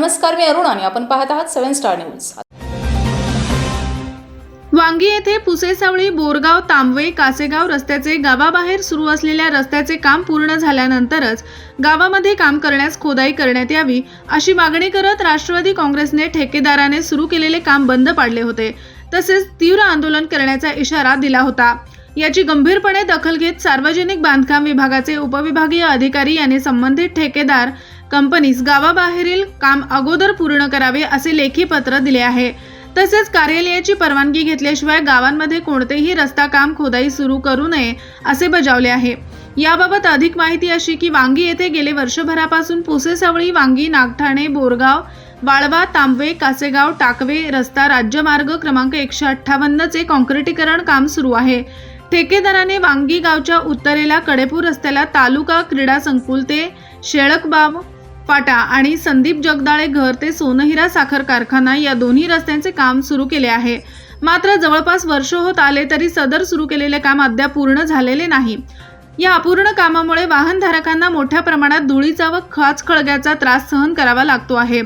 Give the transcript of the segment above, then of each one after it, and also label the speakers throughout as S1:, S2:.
S1: नमस्कार मी अरुण आणि आपण पाहत आहात सेव्हन स्टार न्यूज.
S2: वांगी येथे पुसेसावळी बोरगाव तांबवे कासेगाव रस्त्याचे गावाबाहेर सुरू असलेल्या रस्त्याचे काम पूर्ण झाल्यानंतरच गावामध्ये काम करण्यास खोदाई करण्यात यावी अशी मागणी करत राष्ट्रवादी काँग्रेसने ठेकेदाराने सुरू केलेले काम बंद पाडले होते. तसेच तीव्र आंदोलन करण्याचा इशारा दिला होता. याची गंभीरपणे दखल घेत सार्वजनिक बांधकाम विभागाचे उपविभागीय अधिकारी यांनी संबंधित ठेकेदार कंपनीस गावाबाहेरील काम अगोदर पूर्ण करावे असे लेखी पत्र दिले आहे. तसेच कार्यालयाची परवानगी घेतल्याशिवाय गावांमध्ये कोणतेही रस्ता काम खोदाई सुरू करू नये असे बजावले आहे. याबाबत अधिक माहिती अशी की वांगी येथे गेले वर्षभरापासून पुसेसावळी वांगी नागठाणे बोरगाव वाळवा तांबवे कासेगाव टाकवे रस्ता राज्यमार्ग क्रमांक एकशे अठ्ठावन्नचे कॉन्क्रिटीकरण काम सुरू आहे. ठेकेदाराने वांगी गावच्या उत्तरेला कडेपूर रस्त्याला तालुका क्रीडा संकुल ते शेळकबाव फाटा आणि संदीप जगदाळे घर ते सोनहिरा साखर कारखाना या दोन्ही रस्त्यांचे काम सुरू केले आहे. मात्र जवळपास वर्ष होत आले तरी सदर सुरू केलेले काम अद्याप पूर्ण झालेले नाही. या अपूर्ण कामामुळे वाहनधारकांना मोठ्या प्रमाणात धुळीचा व खाच खळग्याचा त्रास सहन करावा लागतो आहे.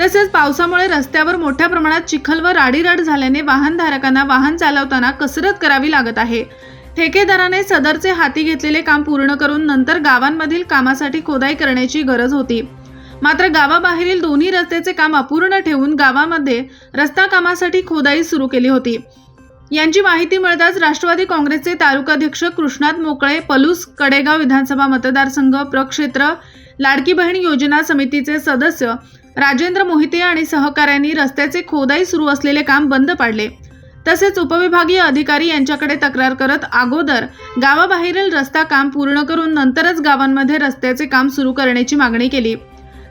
S2: तसेच पावसामुळे रस्त्यावर मोठ्या प्रमाणात चिखल व राडीराड झाल्याने वाहनधारकांना वाहन चालवताना कसरत करावी लागत आहे. ठेकेदाराने सदरचे हाती घेतलेले काम पूर्ण करून नंतर गावांमधील कामासाठी खोदाई करण्याची गरज होती. मात्र गावाबाहेरील दोन्ही रस्त्याचे काम अपूर्ण ठेवून गावामध्ये रस्ता कामासाठी खोदाई सुरू केली होती. यांची माहिती मिळताच राष्ट्रवादी काँग्रेसचे तालुकाध्यक्ष कृष्णात मोकळे पलूस कडेगाव विधानसभा मतदारसंघ प्रक्षेत्र लाडकी बहीण योजना समितीचे सदस्य राजेंद्र मोहिते आणि सहकाऱ्यांनी रस्त्याचे खोदाई सुरू असलेले काम बंद पाडले. तसेच उपविभागीय अधिकारी यांच्याकडे तक्रार करत अगोदर गावाबाहेरील रस्ता काम पूर्ण करून नंतरच गावांमध्ये रस्त्याचे काम सुरू करण्याची मागणी केली.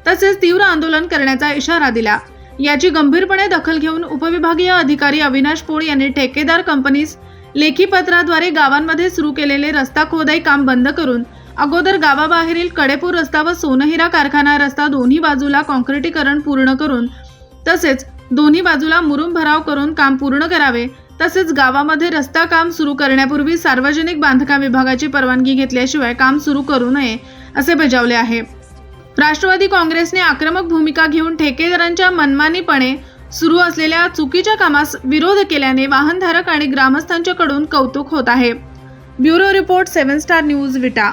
S2: तसेच तीव्र आंदोलन करण्याचा इशारा दिला. याची गंभीरपणे दखल घेऊन उपविभागीय अधिकारी अविनाश पोळ यांनी ठेकेदार कंपनीस लेखी पत्राद्वारे गावांमध्ये सुरू केलेले रस्ता खोदाई काम बंद करून अगोदर गावाबाहेरील कडेपूर रस्ता व सोनहिरा कारखाना रस्ता दोन्ही बाजूला कॉन्क्रिटीकरण पूर्ण करून तसेच दोन्ही बाजूला मुरुम भराव करून काम पूर्ण करावे. तसेच गावामध्ये रस्ता काम सुरू करण्यापूर्वी सार्वजनिक बांधकाम विभागाची परवानगी घेतल्याशिवाय काम सुरू करू नये असे बजावले आहे. राष्ट्रवादी काँग्रेसने आक्रमक भूमिका घेऊन ठेकेदारांच्या मनमानीपणे सुरू असलेल्या चुकीच्या कामास विरोध केल्याने वाहनधारक आणि ग्रामस्थांच्याकडून कौतुक होत आहे. Bureau report seven star news Vita